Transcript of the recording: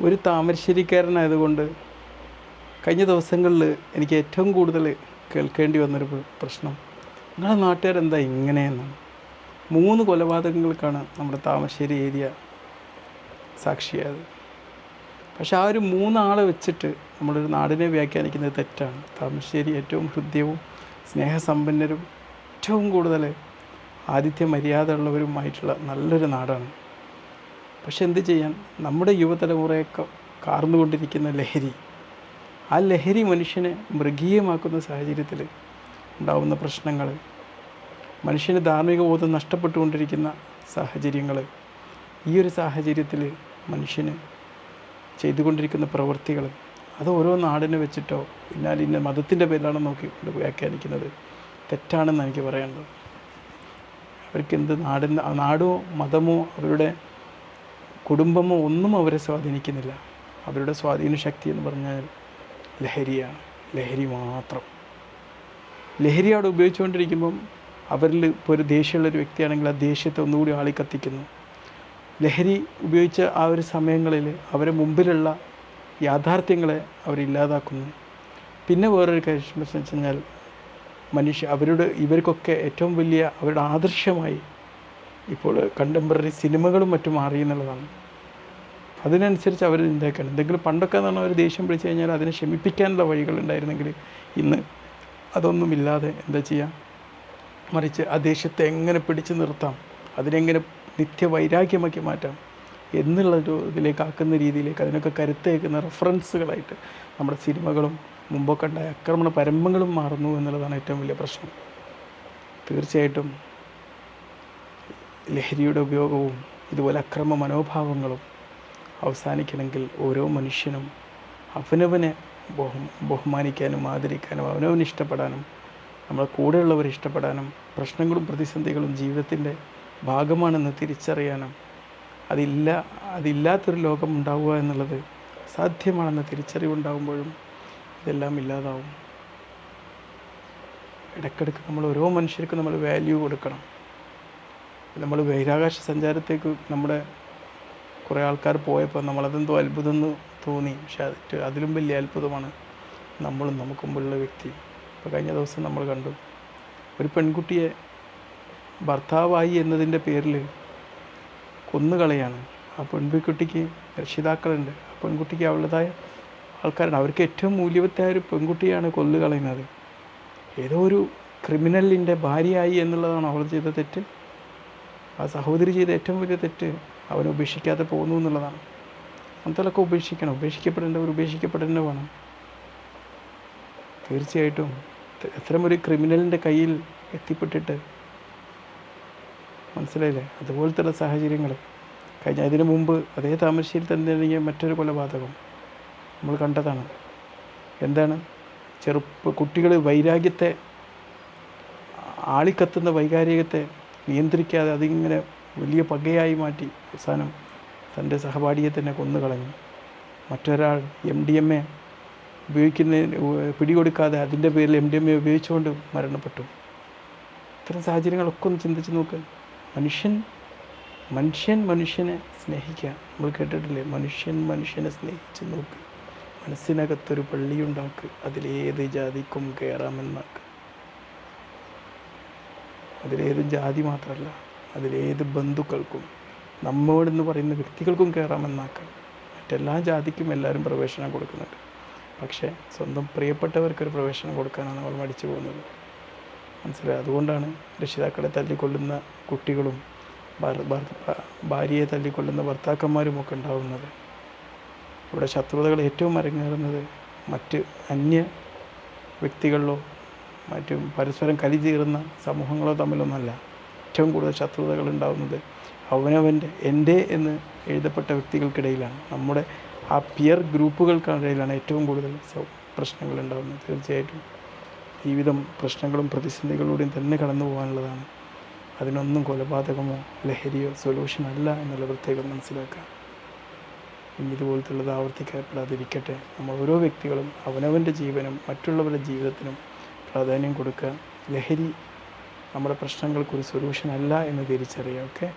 ഒരു താമരശ്ശേരിക്കാരനായതുകൊണ്ട് കഴിഞ്ഞ ദിവസങ്ങളിൽ എനിക്ക് ഏറ്റവും കൂടുതൽ കേൾക്കേണ്ടി വന്നൊരു പ്ര- പ്രശ്നം നിങ്ങളുടെ നാട്ടുകാരെന്താ ഇങ്ങനെയെന്നാണ് മൂന്ന് കൊലപാതകങ്ങൾക്കാണ് നമ്മുടെ താമരശ്ശേരി ഏരിയ സാക്ഷിയായത്. പക്ഷെ ആ ഒരു മൂന്നാളെ വെച്ചിട്ട് നമ്മളൊരു നാടിനെ വ്യാഖ്യാനിക്കുന്നത് തെറ്റാണ്. താമരശ്ശേരി ഏറ്റവും ഹൃദ്യവും സ്നേഹസമ്പന്നരും ഏറ്റവും കൂടുതൽ ആതിഥ്യ മര്യാദ ഉള്ളവരുമായിട്ടുള്ള നല്ലൊരു നാടാണ് പക്ഷെ എന്ത് ചെയ്യാൻ നമ്മുടെ യുവതലമുറയൊക്കെ കാർന്നുകൊണ്ടിരിക്കുന്ന ലഹരി ആ ലഹരി മനുഷ്യനെ മൃഗീയമാക്കുന്ന സാഹചര്യത്തിൽ ഉണ്ടാവുന്ന പ്രശ്നങ്ങൾ മനുഷ്യന് ധാർമ്മിക ബോധം നഷ്ടപ്പെട്ടുകൊണ്ടിരിക്കുന്ന സാഹചര്യങ്ങൾ ഈ ഒരു സാഹചര്യത്തിൽ മനുഷ്യന് ചെയ്തുകൊണ്ടിരിക്കുന്ന പ്രവൃത്തികൾ അത് ഓരോ നാടിനെ വെച്ചിട്ടോ എന്നാൽ ഇന്ന മതത്തിന്റെ പേരിലാണോ നോക്കി വ്യാഖ്യാനിക്കുന്നത്? തെറ്റാണെന്ന് എനിക്ക് പറയാനുള്ളത്. അവർക്ക് എന്ത് നാടിന്റെ നാടോ മതമോ അവരുടെ കുടുംബമോ ഒന്നും അവരെ സ്വാധീനിക്കുന്നില്ല. അവരുടെ സ്വാധീന ശക്തി എന്ന് പറഞ്ഞാൽ ലഹരിയാണ്. ലഹരി മാത്രം. ലഹരി അവിടെ ഉപയോഗിച്ചുകൊണ്ടിരിക്കുമ്പം അവരിൽ ഇപ്പോൾ ഒരു ദേഷ്യമുള്ളൊരു വ്യക്തിയാണെങ്കിൽ ആ ദേഷ്യത്തെ ഒന്നുകൂടി ആളി കത്തിക്കുന്നു. ലഹരി ഉപയോഗിച്ച ആ ഒരു സമയങ്ങളിൽ അവരെ മുമ്പിലുള്ള യാഥാർത്ഥ്യങ്ങളെ അവരില്ലാതാക്കുന്നു പിന്നെ വേറൊരു കാര്യം വെച്ച് കഴിഞ്ഞാൽ മനുഷ്യ അവരുടെ ഇവർക്കൊക്കെ ഏറ്റവും വലിയ അവരുടെ ആദർശമായി ഇപ്പോൾ കണ്ടംപററി സിനിമകളും മറ്റും മാറി എന്നുള്ളതാണ്. അതിനനുസരിച്ച് അവർ ഇതാക്കാൻ എന്തെങ്കിലും പണ്ടൊക്കെ എന്ന് പറഞ്ഞാൽ ഒരു ദേഷ്യം പിടിച്ചു കഴിഞ്ഞാൽ അതിനെ ക്ഷമിപ്പിക്കാനുള്ള വഴികളുണ്ടായിരുന്നെങ്കിൽ ഇന്ന് അതൊന്നുമില്ലാതെ എന്താ ചെയ്യാം? മറിച്ച് ആ ദേഷ്യത്തെ എങ്ങനെ പിടിച്ചു നിർത്താം? അതിനെങ്ങനെ നിത്യവൈരാഗ്യമാക്കി മാറ്റാം? എന്നുള്ളൊരു ഇതിലേക്ക് ആക്കുന്ന രീതിയിലേക്ക് അതിനൊക്കെ കരുത്തേക്കുന്ന റെഫറൻസുകളായിട്ട് നമ്മുടെ സിനിമകളും മുമ്പൊക്കെ ഉണ്ടായ ആക്രമണ പരമ്പങ്ങളും മാറുന്നു എന്നുള്ളതാണ് ഏറ്റവും വലിയ പ്രശ്നം. തീർച്ചയായിട്ടും ലഹരിയുടെ ഉപയോഗവും ഇതുപോലെ അക്രമ മനോഭാവങ്ങളും അവസാനിക്കണമെങ്കിൽ ഓരോ മനുഷ്യനും അവനവനെ ബഹു ബഹുമാനിക്കാനും ആദരിക്കാനും അവനവന് ഇഷ്ടപ്പെടാനും നമ്മളെ കൂടെയുള്ളവരെ ഇഷ്ടപ്പെടാനും പ്രശ്നങ്ങളും പ്രതിസന്ധികളും ജീവിതത്തിന്റെ ഭാഗമാണെന്ന് തിരിച്ചറിയാനും അതില്ല അതില്ലാത്തൊരു ലോകം ഉണ്ടാവുക എന്നുള്ളത് സാധ്യമാണെന്ന തിരിച്ചറിവുണ്ടാകുമ്പോഴും ഇതെല്ലാം ഇല്ലാതാവും. ഇടയ്ക്കിടയ്ക്ക് നമ്മൾ ഓരോ മനുഷ്യർക്കും നമ്മൾ വാല്യൂ കൊടുക്കണം. നമ്മൾ ബഹിരാകാശ സഞ്ചാരത്തേക്ക് നമ്മുടെ കുറേ ആൾക്കാർ പോയപ്പോൾ നമ്മളതെന്തോ അത്ഭുതം എന്ന് തോന്നി. പക്ഷെ അത് അതിലും വലിയ അത്ഭുതമാണ് നമ്മളും നമുക്ക് മുമ്പുള്ള വ്യക്തി ഇപ്പോൾ കഴിഞ്ഞ ദിവസം നമ്മൾ കണ്ടു. ഒരു പെൺകുട്ടിയെ ഭർത്താവായി എന്നതിന്റെ പേരിൽ കൊന്നുകളയാണ്. ആ പെൺകുട്ടിക്ക് രക്ഷിതാക്കളുണ്ട്. ആ പെൺകുട്ടിക്ക് അവളുടേതായ ആൾക്കാരുണ്ട്. അവർക്ക് ഏറ്റവും മൂല്യവത്തായ ഒരു പെൺകുട്ടിയാണ് കൊല്ലുകളയുന്നത് ഏതോ ഒരു ക്രിമിനലിന്റെ ഭാര്യയായി എന്നുള്ളതാണ് അവൾ ചെയ്ത തെറ്റ്. ആ സഹോദരി ചെയ്ത ഏറ്റവും വലിയ തെറ്റ് അവനെ ഉപേക്ഷിക്കാതെ പോകുന്നു എന്നുള്ളതാണ്. അങ്ങനത്തെ ഉപേക്ഷിക്കണം. ഉപേക്ഷിക്കപ്പെടേണ്ടവർ ഉപേക്ഷിക്കപ്പെടേണ്ട വേണം. തീർച്ചയായിട്ടും അത്തരമൊരു ക്രിമിനലിന്റെ കയ്യിൽ എത്തിപ്പെട്ടിട്ട് മനസ്സിലായില്ലേ? അതുപോലത്തെ സാഹചര്യങ്ങൾ കഴിഞ്ഞ അതിനു മുമ്പ് അതേ താമരശ്ശേരി തന്നെ മറ്റൊരു കൊലപാതകം നമ്മൾ കണ്ടതാണ്. എന്താണ്? ചെറുപ്പ കുട്ടികൾ വൈരാഗ്യത്തെ ആളിക്കത്തുന്ന വൈകാരികത്തെ നിയന്ത്രിക്കാതെ അതിങ്ങനെ വലിയ പകയായി മാറ്റി അവസാനം തന്റെ സഹപാഠിയെ തന്നെ കൊന്നുകളഞ്ഞു. മറ്റൊരാൾ എം ഡി എം എ ഉപയോഗിക്കുന്നതിന് പിടികൊടുക്കാതെ അതിന്റെ പേരിൽ എം ഡി എം എ ഉപയോഗിച്ചുകൊണ്ട് മരണപ്പെട്ടു. ഇത്തരം സാഹചര്യങ്ങളൊക്കെ ഒന്ന് ചിന്തിച്ച് നോക്ക്. മനുഷ്യൻ മനുഷ്യൻ മനുഷ്യനെ സ്നേഹിക്കുക നമ്മൾ കേട്ടിട്ടില്ലേ? മനുഷ്യൻ മനുഷ്യനെ സ്നേഹിച്ച് നോക്ക്. മനസ്സിനകത്തൊരു പള്ളിയുണ്ടാക്ക്. അതിലേത് ജാതിക്കും കയറാമെന്നാക്ക് അതിലേത് ജാതി മാത്രമല്ല അതിലേത് ബന്ധുക്കൾക്കും നമ്മോടെന്ന് പറയുന്ന വ്യക്തികൾക്കും കയറാമെന്നാക്കാൻ മറ്റെല്ലാ ജാതിക്കും എല്ലാവരും പ്രവേശനം കൊടുക്കുന്നുണ്ട്. പക്ഷേ സ്വന്തം പ്രിയപ്പെട്ടവർക്കൊരു പ്രവേശനം കൊടുക്കാനാണ് നമ്മൾ മടിച്ചു പോകുന്നത്. മനസ്സിലായി? അതുകൊണ്ടാണ് രക്ഷിതാക്കളെ തല്ലിക്കൊല്ലുന്ന കുട്ടികളും ഭാര്യയെ തല്ലിക്കൊല്ലുന്ന ഭർത്താക്കന്മാരും ഒക്കെ ഉണ്ടാവുന്നത്. ഇവിടെ ശത്രുതകൾ ഏറ്റവും അരങ്ങേറുന്നത് മറ്റ് അന്യ വ്യക്തികളിലോ മറ്റു പരസ്പരം കലി തീർന്ന സമൂഹങ്ങളോ തമ്മിലൊന്നല്ല. ഏറ്റവും കൂടുതൽ ശത്രുതകൾ ഉണ്ടാകുന്നത് അവനവന്റെ എന്റെ എന്ന് എഴുതപ്പെട്ട വ്യക്തികൾക്കിടയിലാണ്. നമ്മുടെ ആ പിയർ ഗ്രൂപ്പുകൾക്കിടയിലാണ് ഏറ്റവും കൂടുതൽ പ്രശ്നങ്ങൾ ഉണ്ടാകുന്നത് തീർച്ചയായിട്ടും. ജീവിതം പ്രശ്നങ്ങളും പ്രതിസന്ധികളിലൂടെയും തന്നെ കടന്നു പോകാനുള്ളതാണ്. അതിനൊന്നും കൊലപാതകമോ ലഹരിയോ സൊല്യൂഷൻ അല്ല എന്നുള്ള പ്രത്യേകം മനസ്സിലാക്കുക. ഇനി ഇതുപോലത്തുള്ളത് ആവർത്തിക്കപ്പെടാതിരിക്കട്ടെ. നമ്മൾ ഓരോ വ്യക്തികളും അവനവന്റെ ജീവനും മറ്റുള്ളവരുടെ ജീവിതത്തിനും പ്രാധാന്യം കൊടുക്കുക. ലഹരി നമ്മുടെ പ്രശ്നങ്ങൾക്കൊരു സൊല്യൂഷൻ അല്ല എന്ന് തിരിച്ചറിയുക ഓക്കെ